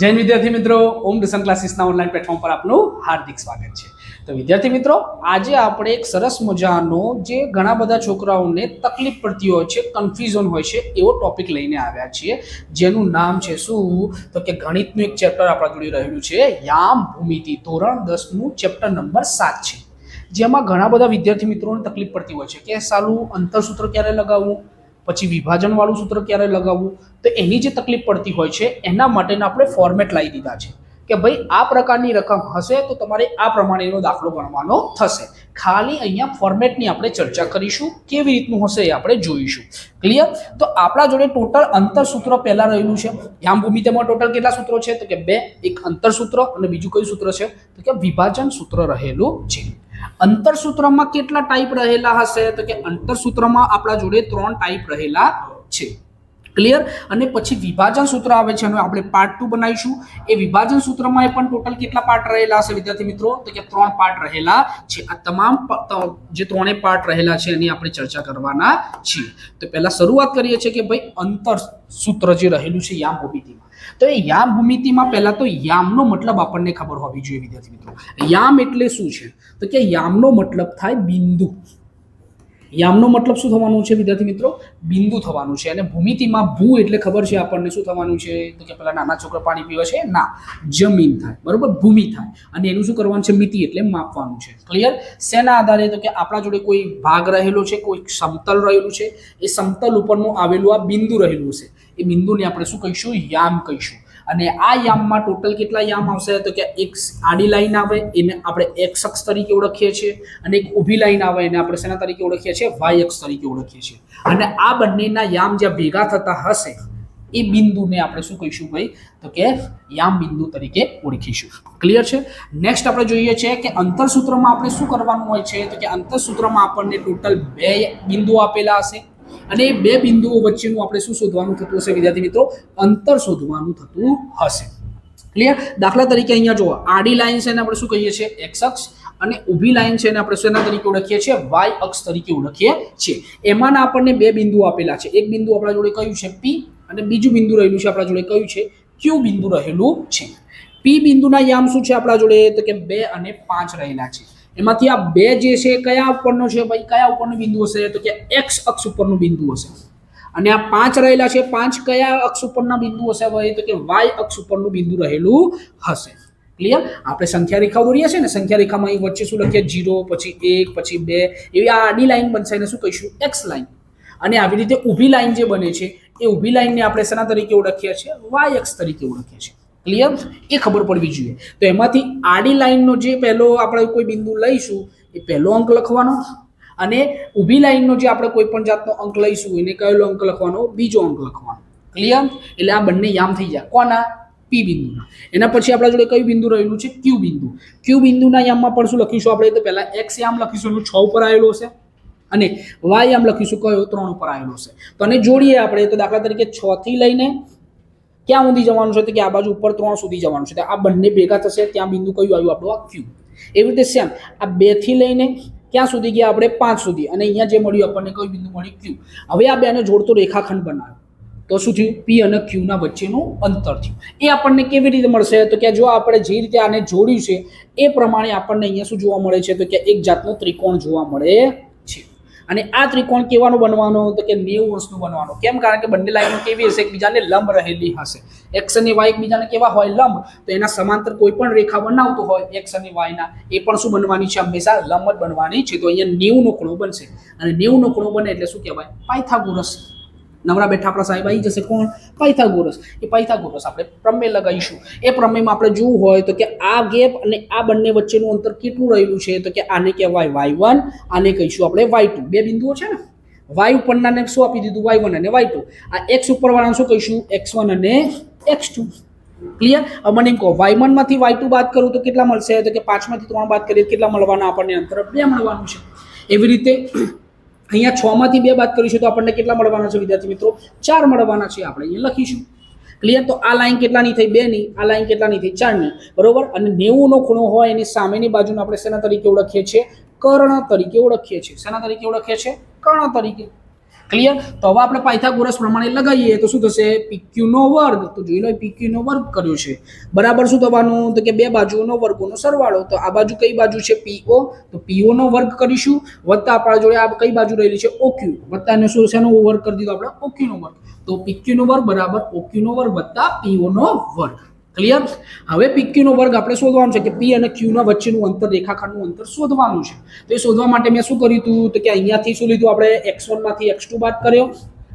જૈન વિદ્યાર્થી મિત્રો, ઓમ ટ્યુશન ક્લાસીસના ઓનલાઈન પ્લેટફોર્મ પર આપનું હાર્દિક સ્વાગત છે. તો વિદ્યાર્થી મિત્રો, આજે આપણે એક સરસ મજાનો જે ઘણા બધા છોકરાઓને તકલીફ પડતી હોય છે કન્ફ્યુઝન હોય છે, એવો ટોપિક લઈને આવ્યા છીએ, જેનું નામ છે શું? તો કે ગણિતનું એક ચેપ્ટર આપણા જોડે રહેલું છે, યામ ભૂમિતિ, ધોરણ દસનું ચેપ્ટર નંબર સાત છે. જેમાં ઘણા બધા વિદ્યાર્થી મિત્રોને તકલીફ પડતી હોય છે, કે સાલું અંતરસૂત્ર ક્યારે લગાવવું? પછી વિભાજનવાળું સૂત્ર ક્યારે લગાવવું? તો એની જે તકલીફ પડતી હોય છે, એના માટેના આપણે ફોર્મેટ લાવી દીધા છે. કે ભાઈ આ પ્રકારની રકમ હશે તો તમારે આ પ્રમાણેનો દાખલો ગણવાનો થશે. ખાલી અહીંયા ફોર્મેટની આપણે ચર્ચા કરીશું, કેવી રીતનું હશે એ આપણે જોઈશું. ક્લિયર તો આપણા જોડે ટોટલ અંતરસૂત્ર પહેલાં રહેલું છે. યામ ભૂમિતિમાં ટોટલ કેટલા સૂત્રો છે? તો કે બે, એક અંતરસૂત્ર અને બીજું કયું સૂત્ર છે? તો કે વિભાજન સૂત્ર રહેલું છે. અંતરસૂત્રમાં કેટલા ટાઈપ રહેલા હશે? તો કે અંતરસૂત્રમાં આપણા જોડે ત્રણ ટાઈપ રહેલા છે. ક્લિયર અને પછી વિભાજન સૂત્ર આવે છે, એનો આપણે પાર્ટ ટુ બનાવીશું. એ વિભાજન સૂત્રમાં એ પણ ટોટલ કેટલા પાર્ટ રહેલા હશે વિદ્યાર્થી મિત્રો? તો કે ત્રણ પાર્ટ રહેલા છે. આ તમામ જે ત્રણેય પાર્ટ રહેલા છે એની આપણે ચર્ચા કરવાના છીએ. તો પહેલાં શરૂઆત કરીએ છીએ કે ભાઈ અંતર સૂત્ર જે રહેલું છે યામ ભૂમિતિમાં. તો એ યામ ભૂમિતિમાં પહેલાં તો યામનો મતલબ આપણને ખબર હોવી જોઈએ વિદ્યાર્થી મિત્રો. યામ એટલે શું છે? તો કે યામનો મતલબ થાય બિંદુ. યામનો મતલબ શું થવાનું છે, વિદ્યાર્થી મિત્રો? બિંદુ થવાનું છે. અને ભૂમિતિમાં ભૂ એટલે ખબર છે આપણને શું થવાનું છે? તો કે પેલા નાના છોકરા પાણી પીવે છે? ના. જમીન થાય. બરોબર? ભૂમિ થાય. અને એનું શું કરવાનું છે? મિતિ એટલે માપવાનું છે. ક્લિયર શેના આધારે? તો કે આપણા જોડે કોઈ ભાગ રહેલો છે? કોઈ સમતલ રહેલું છે? એ સમતલ ઉપરનું આવેલું આ બિંદુ રહેલું છે એ બિંદુને આપણે શું કહીશું? યામ કહીશું. અને આ યામમાં ટોટલ કેટલા યામ આવશે તો કે એક આડી લાઈન આવે, એને આપણે એક્સ અક્ષ તરીકે ઓળખીએ છીએ અને એક ઊભી લાઈન આવે, એને આપણે શેના તરીકે ઓળખીએ છીએ? વાય અક્ષ તરીકે ઓળખીએ છીએ. અને આ બંનેના યામ જ્યાં ભેગા થતા હશે, એ બિંદુને આપણે શું કહીશું ભાઈ? તો કે યામ બિંદુ તરીકે ઓળખીશું. ક્લિયર છે? નેક્સ્ટ આપણે જોઈએ છે કે અંતરસૂત્રમાં આપણે શું કરવાનું હોય છે? તો કે અંતરસૂત્રમાં આપણને ટોટલ બે બિંદુઓ આપેલા હશે. અને એ બે બિંદુઓ વચ્ચેનું આપણે શું શોધવાનું થતું હશે, વિદ્યાર્થી મિત્રો? અંતર શોધવાનું થતું હશે. ક્લિયર દાખલા તરીકે અહીંયા જુઓ, આડી લાઈન છે એને આપણે શું કહીએ છીએ? એક્સ અક્ષ. અને ઊભી લાઈન છે એને આપણે શેના તરીકે ઓળખીએ છીએ? વાય અક્ષ તરીકે ઓળખીએ છીએ. એમાંના આપણને બે બિંદુ આપેલા છે. એક બિંદુ આપણા જોડે કયું છે? પી અને બીજું બિંદુ રહેલું છે આપણા જોડે કયું છે? ક્યુ બિંદુ રહેલું છે. પી બિંદુના યામ શું છે આપણા જોડે? તો કે બે અને પાંચ રહેલા છે. એમાંથી આ બે જે છે, કયા ઉપરનો છે ભાઈ? કયા ઉપરનું બિંદુ હશે તો કે એક્સ અક્ષ ઉપરનું બિંદુ હશે અને આ પાંચ રહેલા છે, પાંચ કયા અક્ષ ઉપરના બિંદુ હશે ભાઈ? તો કે વાય અક્ષ ઉપરનું બિંદુ રહેલું હશે. ક્લિયર આપણે સંખ્યા રેખાઓ દોરીએ છીએ ને, સંખ્યા રેખામાં અહીં વચ્ચે શું લખીએ? જીરો, પછી એક, પછી બે. એવી આ આડી લાઈન બનશે એને શું કહીશું? X line. અને આવી રીતે ઊભી લાઈન જે બને છે, એ ઊભી લાઈનને આપણે શેના તરીકે ઓળખીએ છીએ? વાય અક્ષ તરીકે ઓળખીએ છીએ. ક્લિયર એ ખબર પડવી જોઈએ. તો એમાંથી આડી લાઈનનો જે પહેલો આપણે કોઈ બિંદુ લઈશું, એ પહેલો અંક લખવાનો અને ઊભી લાઈનનો જે આપણે કોઈ પણ જાતનો અંક લઈશું, એને કયો અંક લખવાનો? બીજો અંક લખવાનો. ક્લિયર એટલે આ બંને યામ થઈ જાય. કોના? પી બિંદુના. એના પછી આપણા જોડે કયું બિંદુ રહેલું છે? ક્યુ બિંદુ. ક્યુ બિંદુના યામમાં પણ શું લખીશું આપણે? તો પહેલાં એક્સ યામ લખીશું, એનું છ ઉપર આવેલો છે અને વાય યામ લખીશું, કયો? ત્રણ ઉપર આવેલો છે તો આને જોડીએ આપણે. તો દાખલા તરીકે છ થી લઈને ક્યાં સુધી જવાનું છે તો કે આ બાજુ ઉપર ત્રણ સુધી જવાનું છે. આ બંને ભેગા થશે, ત્યાં બિંદુ કયું આવ્યું આપણું આ ક્યુ એવી રીતે સેમ આ બેથી લઈને ક્યાં સુધી ગયા આપણે? પાંચ સુધી. અને અહીંયા જે મળ્યું, આપણને કયું બિંદુ મળ્યું? ક્યુ હવે આ બેને જોડતો રેખાખંડ બનાવ્યો. તો શું થયું? પી અને ક્યુના વચ્ચેનું અંતર થયું. એ આપણને કેવી રીતે મળશે? તો કે જો આપણે જે રીતે આને જોડ્યું છે, એ પ્રમાણે આપણને અહીંયા શું જોવા મળે છે? તો કે એક જાતનો ત્રિકોણ જોવા મળે અને આ ત્રિકોણ કેવાનો બનવાનો? તો કે નેવું વર્ષનું બનવાનો. કેમ? કારણ કે બંને લાઈનો કેવી હશે? એકબીજાને લંબ રહેલી હશે. એક્સ અને વાય એકબીજાને કેવા હોય? લંબ. તો એના સમાંતર કોઈ પણ રેખા બનાવતો હોય, એક્સ અને વાયના, એ પણ શું બનવાની છે? હંમેશા લંબ જ બનવાની છે. તો અહીંયા નેવું નો ખૂણો બનશે. અને નેવું નો ખૂણો બને એટલે શું કહેવાય? પાયથાગોરસ. નવરા બેઠા આપણા સાહેબ આવી જશે. કોણ? પાયથાગોરસ. એ પાયથાગોરસ આપણે પ્રમેય લગાવીશું એ પ્રમેયમાં આપણે જોવું હોય તો કે આ ગેપ અને આ બંને વચ્ચેનું અંતર કેટલું રહેલું છે તો કે આને કહેવાય વાય વન, આને કહીશું આપણે વાય ટુ. બે બિંદુઓ છે ને? વાય ઉપરનાને શું આપી દીધું? વાય વન અને વાય ટુ. આ એક્સ ઉપરવાળાને શું કહીશું? એક્સ વન અને એક્સ ટુ. ક્લિયર? મને એમ કહો, વાય વનમાંથી વાય ટુ બાદ કરું તો કેટલા મળશે? તો કે પાંચમાંથી ત્રણ બાદ કરીએ કેટલા મળવાના આપણને અંતર? બે મળવાનું છે. એવી રીતે અહીંયા છમાંથી બે બાદ કરીશું તો આપણને કેટલા મળવાના છે વિદ્યાર્થી મિત્રો? ચાર મળવાના છે આપણે, અહીંયા લખીશું. ક્લિયર તો આ લાઈન કેટલાની થઈ? બે ની. આ લાઈન કેટલાની થઈ? ચારની. બરોબર? અને નેવુંનો ખૂણો હોય એની સામેની બાજુને આપણે શેના તરીકે ઓળખીએ છીએ. કર્ણ તરીકે ઓળખીએ છીએ. શેના તરીકે ઓળખીએ છીએ? કર્ણ તરીકે. ક્લિયર તો હવે આપણે પાયથાગોરસ પ્રમાણે લગાવીએ તો શું થશે? પીક્યુનો વર્ગ. તો જોઈ લો પીક્યુનો વર્ગ કર્યો છે. બરાબર શું થવાનું? તો કે બે બાજુઓનો વર્ગોનો સરવાળો. તો આ બાજુ કઈ બાજુ છે? પીઓ તો પીઓનો વર્ગ કરીશું. વત્તા આપણા જોડે આ કઈ બાજુ રહેલી છે? ઓક્યુ વત્તા ને શું શેનો વર્ગ કરી દીધો આપણે? ઓક્યુનો વર્ગ. તો પીક્યુનો વર્ગ બરાબર ઓક્યુનો વર્ગ વત્તા પીઓનો વર્ગ. ક્લિયર હવે પીક્યુનો વર્ગ આપણે શોધવાનું છે કે પી અને ક્યુના વચ્ચેનું અંતર, રેખાખંડનું અંતર શોધવાનું છે. તો એ શોધવા માટે મેં શું કર્યું હતું તો કે અહીંયાથી શું લીધું? આપણે એક્સ વનમાંથી એક્સ ટુ બાદ કર્યો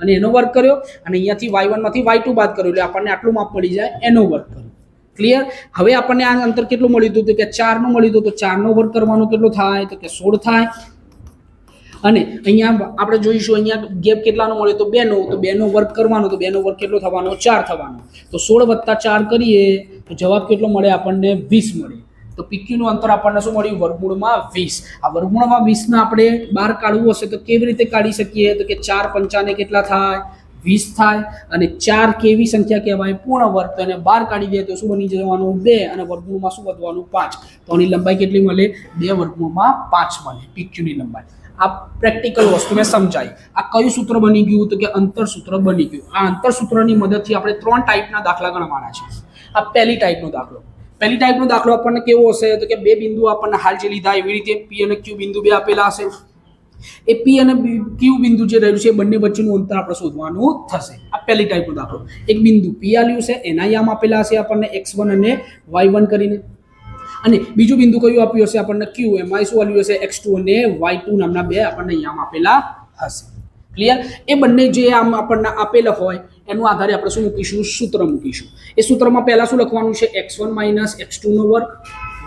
અને એનો વર્ગ કર્યો અને અહીંયાથી વાય વનમાંથી વાય ટુ બાદ કર્યો. એટલે આપણને આટલું માપ મળી જાય એનો વર્ગ કર્યો. ક્લિયર હવે આપણને આ અંતર કેટલું મળ્યું હતું કે ચારનું મળ્યું હતું તો 4 નો વર્ગ કરવાનો કેટલો થાય? તો કે સોળ થાય. અને અહીંયા આપણે જોઈશું અહીંયા ગેપ કેટલાનો મળે તો બેનો તો બેનો વર્ક કરવાનો, તો બેનો વર્ક કેટલો થવાનો? ચાર થવાનો. તો સોળ વત્તા ચાર કરીએ, તો જવાબ કેટલો મળે? આપણને વીસ મળે. તો પીક્યુનું અંતર આપણને શું મળ્યું? વર્ગમૂળમાં વીસ. આ વર્ગમૂળમાં વીસના આપણે બહાર કાઢવું હશે તો કેવી રીતે કાઢી શકીએ? તો કે ચાર પંચાને કેટલા થાય? વીસ થાય. અને ચાર કેવી સંખ્યા કહેવાય? પૂર્ણ વર્ગ તો એને બહાર કાઢી દે તો શું બની જવાનું? બે. અને વર્ગમૂળમાં શું વધવાનું? પાંચ. તો આની લંબાઈ કેટલી મળે? બે વર્ગમૂળમાં પાંચ મળે. પીક્યુની લંબાઈ. આ પ્રેક્ટિકલ વસ્તુ મેં સમજાઈ. આ કયું સૂત્ર બની ગયું તો કે અંતર સૂત્ર બની ગયું. આ અંતર સૂત્રની મદદથી આપણે ત્રણ ટાઈપના દાખલા ગણવાના છે. આ પહેલી ટાઈપનો દાખલો. પહેલી ટાઈપનો દાખલો આપણને કેવો હશે? તો કે બે બિંદુ આપણને હાલ જે લીધા એવી રીતે પી અને ક્યુ બિંદુ બે આપેલા હશે. એ પી અને ક્યુ બિંદુ જે રહ્યું છે એ બંને વચ્ચેનું અંતર આપણે શોધવાનું થશે. આ પહેલી ટાઈપનો દાખલો. એક બિંદુ પી આલ્યું છે, એના યામ આપેલા હશે આપણને એક્સ વન અને વાય વન કરીને. અને બીજું બિંદુ કયું આપ્યું હશે આપણને ક્યુ એમાં શું આપ્યું હશે એક્સ ટુ અને વાય ટુ નામના બે આપણને અહીંયા આપેલા હશે. ક્લિયર એ બંને જે આમ આપણને આપેલા હોય, એનું આધારે આપણે શું મૂકીશું? સૂત્ર મૂકીશું. એ સૂત્રમાં પહેલાં શું લખવાનું છે? એક્સ વન માઇનસ એક્સ ટુનો વર્ગ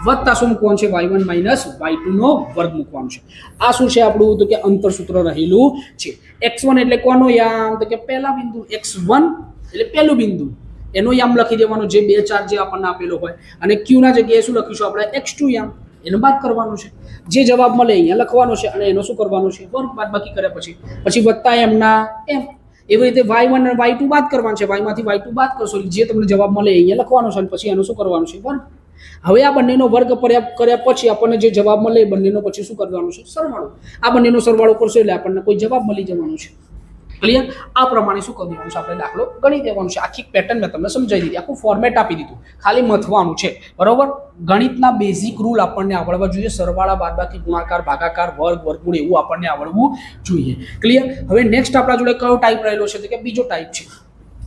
વત્તા શું મૂકવાનું છે? વાય વન માઇનસ વાય ટુનો વર્ગ મૂકવાનું છે. આ શું છે આપણું? તો કે અંતર સૂત્ર રહેલું છે. એક્સ વન એટલે કોનો યામ? તો કે પહેલા બિંદુ એક્સ વન એટલે પહેલું બિંદુ. એનો યામ લખી દેવાનો જે બે ચાર જે આપણને આપેલો હોય. અને ક્યુના જગ્યાએ શું લખીશું આપણે? એક્સ ટુ યામ. એનો બાદ કરવાનું છે. જે જવાબ મળે અહીંયા લખવાનો છે અને એનો શું કરવાનું છે? વર્ગ બાદ બાકી કર્યા પછી. પછી વત્તા એમના એમ એવી રીતે વાય વન અને વાય ટુ બાદ કરવાનું છે. વાયમાંથી વાય ટુ બાદ કરશો જે તમને જવાબ મળે અહીંયા લખવાનો છે અને પછી એનું શું કરવાનું છે? વર્ગ. હવે આ બંનેનો વર્ગ કર્યા પછી આપણને જે જવાબ મળે એ બંનેનો પછી શું કરવાનું છે? સરવાળો. આ બંનેનો સરવાળો કરશો એટલે આપણને કોઈ જવાબ મળી જવાનો છે. ક્લિયર આ પ્રમાણે શું કરી દીધું છે? આપણે દાખલો ગણી દેવાનું છે. આખી પેટર્ન મેં તમને સમજાવી દીધી. આખું ફોર્મેટ આપી દીધું. ખાલી મથવાનું છે. બરોબર? ગણિતના બેઝિક રૂલ આપણને આવડવા જોઈએ. સરવાળા, બાદબાકી, ગુણાકાર, ભાગાકાર, વર્ગ, વર્ગુણ એવું આપણને આવડવું જોઈએ. ક્લિયર હવે નેક્સ્ટ આપણા જોડે કયો ટાઈપ રહેલો છે? તો કે બીજો ટાઈપ છે.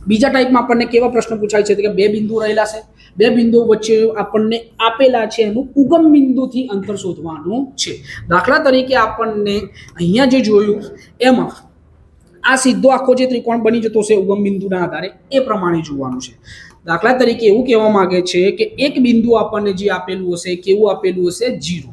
બીજા ટાઈપમાં આપણને કેવા પ્રશ્ન પૂછાય છે? કે બે બિંદુ રહેલા છે. બે બિંદુઓ વચ્ચે આપણને આપેલા છે એનું ઉગમ બિંદુથી અંતર શોધવાનું છે. દાખલા તરીકે આપણને અહીંયા જે જોયું, એમાં આ સીધો આખો જે ત્રિકોણ બની જતો છે ઉગમ બિંદુના આધારે, એ પ્રમાણે જોવાનું છે. દાખલા તરીકે એવું કહેવા માંગે છે કે એક બિંદુ આપણને જે આપેલું હશે, કેવું આપેલું હશે? જીરો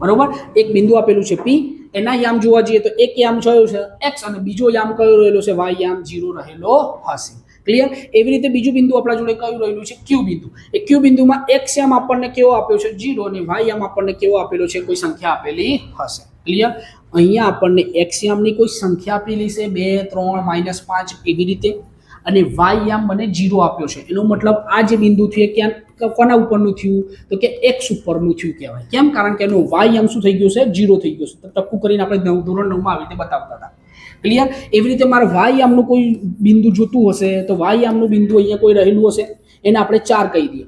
બરોબર? એક બિંદુ આપેલું છે પી એના યામ જોવા જઈએ તો એક યામ કયો છે એક્સ અને બીજો યામ કયો રહેલો છે? વાય યામ જીરો રહેલો હશે. ક્લિયર એવી રીતે બીજું બિંદુ આપણા જોડે કયું રહેલું છે? ક્યુ બિંદુ. એ ક્યુ બિંદુમાં એક્સ એમ આપણને કેવો આપ્યો છે? જીરો અને વાય એમ આપણને કેવો આપેલો છે? કોઈ સંખ્યા આપેલી હશે. ક્લિયર અહીંયા આપણને એક્સ એમની કોઈ સંખ્યા આપેલી છે? બે, ત્રણ, માઇનસ પાંચ, એવી રીતે. અને વાય યામ મને જીરો આપ્યો છે. એનો મતલબ આ જે બિંદુ થયું એ ક્યાં, કોના ઉપરનું થયું? તો કે એક્સ ઉપરનું થયું કહેવાય. કેમ? કારણ કે એનો વાય યામ શું થઈ ગયું છે? જીરો થઈ ગયું છે. તો ટપકું કરીને આપણે નવ, ધોરણ નવમાં આવી રીતે બતાવતા હતા. ક્લિયર એવી રીતે મારે વાય આમનું કોઈ બિંદુ જોતું હશે, તો વાય આમનું બિંદુ અહીંયા કોઈ રહેલું હશે? એને આપણે ચાર કહી દઈએ.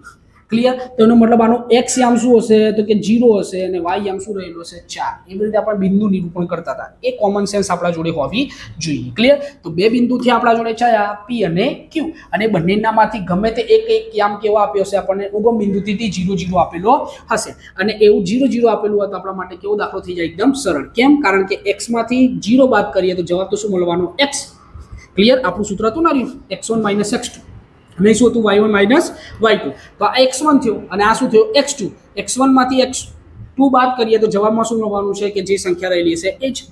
ક્લિયર તો એનો મતલબ આનો એક્સ યામ શું હશે? તો કે જીરો હશે અને વાય યામ શું રહેલો હશે? ચાર. એવી રીતે આપણે બિંદુ નિરૂપણ કરતા હતા. એ કોમન સેન્સ આપણા જોડે હોવી જોઈએ. ક્લિયર તો બે બિંદુથી આપણા જોડે છાયા પી અને ક્યુ અને બંનેનામાંથી ગમે તે એક એક યામ કેવો આપ્યો હશે? આપણને ઉગમ બિંદુથી ઝીરો જીરો આપેલો હશે. અને એવું ઝીરો જીરો આપેલું હોય તો આપણા માટે કેવો દાખલો થઈ જાય? એકદમ સરળ. કેમ? કારણ કે એક્સમાંથી જીરો બાદ કરીએ તો જવાબ તો શું મળવાનો? એક્સ ક્લિયર આપણું સૂત્ર હતું ના રહ્યું X one minus X two અને શું હતું? Y one minus Y two તો આ એક્સ વન થયો. અને આ શું થયું? એક્સ ટુ એક્સ વનમાંથી એક્સ ટુ બાદ કરીએ તો જવાબમાં શું મળવાનું છે? કે જે સંખ્યા રહેલી છે એ જ.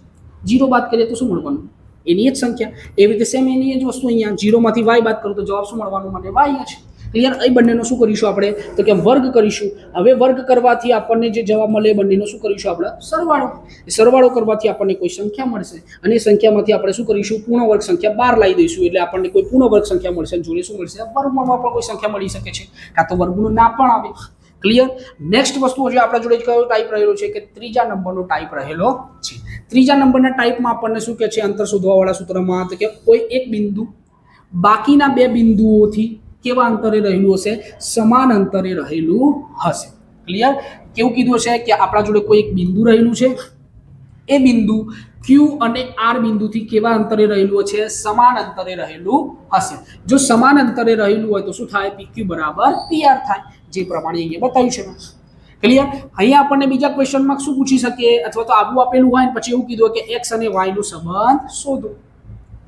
જીરો બાદ કરીએ તો શું મળવાનું? એની જ સંખ્યા. એવી રીતે સેમ એની જ વસ્તુ અહીંયા. જીરોમાંથી વાય બાદ કરું તો જવાબ શું મળવાનું? મને વાય છે ક્લિયર એ બંનેનો શું કરીશું આપણે? તો કે વર્ગ કરીશું. હવે વર્ગ કરવાથી આપણને જે જવાબ મળે એ બંનેનો શું કરીશું આપણે? સરવાળો. સરવાળો કરવાથી આપણને કોઈ સંખ્યા મળશે. અને એ સંખ્યામાંથી આપણે શું કરીશું? પૂર્ણ વર્ગ સંખ્યા બાર લાવી દઈશું. એટલે આપણને કોઈ પૂર્ણ વર્ગ સંખ્યા મળશે જોડે શું મળશે? વર્ગમાં પણ કોઈ સંખ્યા મળી શકે છે. કાં તો વર્ગનું ના પણ આવે. ક્લિયર નેક્સ્ટ વસ્તુ જે આપણા જોડે કયો ટાઈપ રહેલો છે? કે ત્રીજા નંબરનો ટાઈપ રહેલો છે. ત્રીજા નંબરના ટાઈપમાં આપણને શું કહે છે? અંતર શોધવાવાળા સૂત્રમાં તો કે કોઈ એક બિંદુ બાકીના બે બિંદુઓથી કેવા અંતરે રહેલું હશે સમાન અંતરે રહેલું હશે. ક્લિયર કેવું કીધું છે કે આપણા જોડે કોઈ એક બિંદુ રહેલું છે? એ બિંદુ ક્યુ અને આર બિંદુથી કેવા અંતરે રહેલું છે સમાન અંતરે રહેલું હશે. જો સમાન અંતરે રહેલું હોય તો શું થાય? પીક્યુ બરાબર પીઆર થાય. જે પ્રમાણે અહીંયા બતાવ્યું છે. ક્લિયર અહીંયા આપણને બીજા ક્વેશ્ચનમાં શું પૂછી શકીએ? અથવા તો આવું આપેલું હોય પછી એવું કીધું કે એક્સ અને વાય નો સંબંધ શોધો.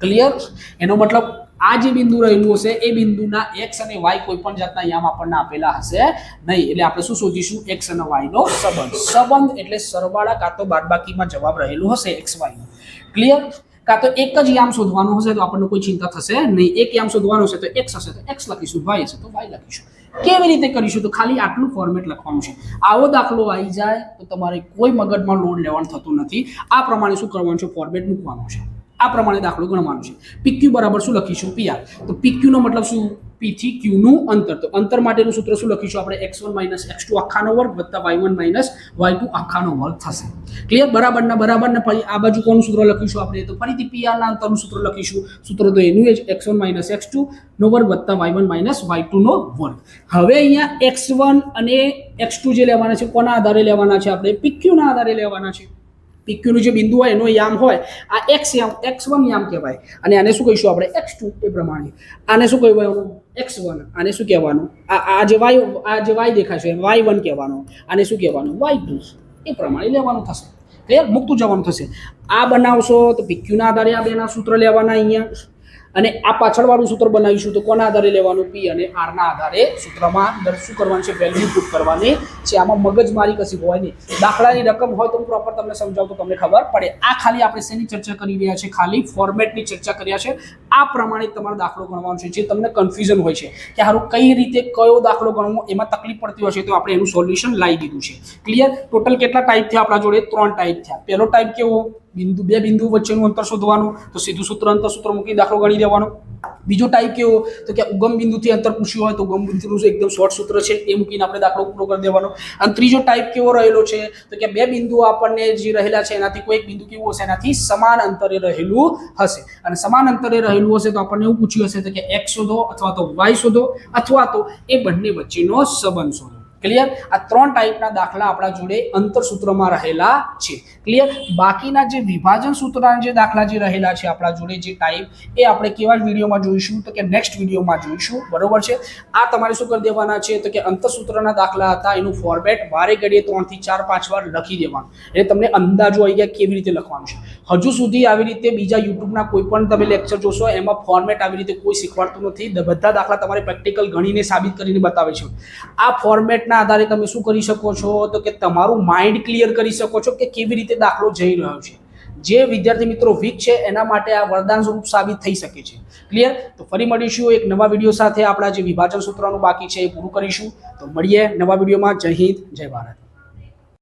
ક્લિયર એનો મતલબ આ જે બિંદુ રહેલું હશે, એ બિંદુના એક્સ અને વાય કોઈ પણ જાતના યામ આપણને આપેલા હશે નહીં. એટલે આપણે શું શોધીશું? એક્સ અને વાય નો સંબંધ. સંબંધ એટલે સરવાળા કાં તો બાદબાકીમાં જવાબ રહેલું હશે એક્સ વાય નો. ક્લિયર કાં તો એક જ યામ શોધવાનું હશે તો આપણને કોઈ ચિંતા થશે નહીં. એક યામ શોધવાનું હશે તો એક્સ હશે, તો એક્સ લખીશું વાય હશે, તો વાય લખીશું. કેવી રીતે કરીશું? તો ખાલી આટલું ફોર્મેટ લખવાનું છે. આવો દાખલો આવી જાય તો તમારે કોઈ મગજમાં લોડ લેવાનું થતું નથી. આ પ્રમાણે શું કરવાનું છે? ફોર્મેટ મૂકવાનું છે. આ પ્રમાણે દાખલો ગણવાનો છે. પીક્યુ બરાબર શું લખીશું? પીઆર તો પીક્યુનો નો મતલબ શું? પીથી ક્યુનું અંતર. તો અંતર માટેનું સૂત્ર શું લખીશું આપણે? X one minus X two આખાનો વર્ગ વત્તા Y one minus Y two આખાનો વર્ગ થશે. ક્લિયર બરાબરના બરાબરના ફરી આ બાજુ કોનું સૂત્ર લખીશું આપણે? તો ફરીથી પીઆર ના અંતરનું સૂત્ર લખીશું. સૂત્ર તો એનું જ X one minus X two નો વર્ગ વત્તા Y one minus Y two નો વર્ગ. હવે અહીંયા એક્સ વન અને એક્સ ટુ જે લેવાના છે, કોના આધારે લેવાના છે આપણે? પીક્યુના ના આધારે લેવાના છે. PQ નું જે બિંદુ હોય એનો યામ હોય, આ એક્સ યામ એક્સ વન યામ કહેવાય. અને આને શું કહીશું આપણે? એક્સ ટુ એ પ્રમાણે. આને શું કહેવાનું? એક્સ વન આને શું કહેવાનું? આ આ જે વાય આ જે વાય દેખાશે વાય વન કહેવાનું. આને શું કહેવાનું? વાય ટુ એ પ્રમાણે લેવાનું થશે. ક્લિયર મૂકતું જવાનું થશે. આ બનાવશો તો પીક્યુના આધારે આ બેના સૂત્ર લેવાના અહીંયા. અને આ પાછળવાળું સૂત્ર બનાવીશું તો કોના આધારે લેવાનું? પી અને આરના આધારે સૂત્રમાં અંદર શું કરવાનું છે? વેલ્યુ પુટ કરવાની છે. આમાં મગજમારી કશી હોય નહીં. દાખલાની રકમ હોય તો હું પ્રોપર તમને સમજાવું તો તમને ખબર પડે. આ ખાલી આપણે શેની ચર્ચા કરી રહ્યા છે? ખાલી ફોર્મેટની ચર્ચા કર્યા છે. આ પ્રમાણે તમારો દાખલો ગણવાનો છે, જે તમને કન્ફ્યુઝન હોય છે કે સારું કઈ રીતે કયો દાખલો ગણવો, એમાં તકલીફ પડતી હોય છે તો આપણે એનું સોલ્યુશન લાવી દીધું છે. ક્લિયર ટોટલ કેટલા ટાઈપ થયા આપણા જોડે? ત્રણ ટાઈપ થયા. પહેલો ટાઈપ કેવો? બિંદુ, બે બિંદુ વચ્ચેનું અંતર શોધવાનું, તો સીધું સૂત્ર અંતર સૂત્ર મૂકી દાખલો ગણી દેવાનો બીજો ટાઈપ કેવો? તો કે ઉગમ બિંદુથી અંતર પૂછ્યું હોય તો ઉગમ બિંદુનું એકદમ શોર્ટ સૂત્ર છે એ મૂકીને આપણે દાખલો પૂરો કરી દેવાનો. અને ત્રીજો ટાઈપ કેવો રહેલો છે? તો કે બે બિંદુઓ આપણને જે રહેલા છે, એનાથી કોઈ એક બિંદુ કેવું હશે? એનાથી સમાન અંતરે રહેલું હશે. અને સમાન અંતરે રહેલું હશે તો આપણને એવું પૂછ્યું હશે તો કે એક્સ શોધો અથવા તો વાય શોધો અથવા તો એ બંને વચ્ચેનો સંબંધ શોધો. ક્લિયર આ ત્રણ ટાઈપના દાખલા આપણા જોડે અંતર સૂત્રમાં રહેલા છે. ક્લિયર બાકીના જે વિભાજન સૂત્રના જે દાખલા જે રહેલા છે આપણા જોડે જે ટાઈપ એ આપણે કેવા વિડીયોમાં જોઈશું? તો કે નેક્સ્ટ વિડીયોમાં જોઈશું. બરોબર છે? આ તમારે શું કરી દેવાના છે? તો કે અંતર સૂત્રના દાખલા હતા, એનું ફોર્મેટ વારે ઘડીએ ત્રણથી ચાર પાંચ વાર લખી દેવાનું. એટલે તમને અંદાજો આવી ગયા કેવી રીતે લખવાનું છે. હજુ સુધી આવી રીતે બીજા યુટ્યુબના કોઈ પણ તમે લેક્ચર જોશો, એમાં ફોર્મેટ આવી રીતે કોઈ શીખવાડતું નથી. બધા દાખલા તમારે પ્રેક્ટિકલ ગણીને સાબિત કરીને બતાવે છે. આ ફોર્મેટના આધારે તમે શું કરી શકો છો? તો કે તમારું માઇન્ડ ક્લિયર કરી શકો છો કે કેવી રીતે દાખલો જઈ રહ્યો છે. જે વિદ્યાર્થી મિત્રો વીક છે, એના માટે આ વરદાન સ્વરૂપ સાબિત થઈ શકે છે. ક્લિયર તો ફરી મળીશું એક નવા વીડિયો સાથે. આપણા જે વિભાજન સૂત્રનું બાકી છે એ પૂરું કરીશું. તો મળીએ નવા વિડીયોમાં. જય હિન્દ, જય ભારત.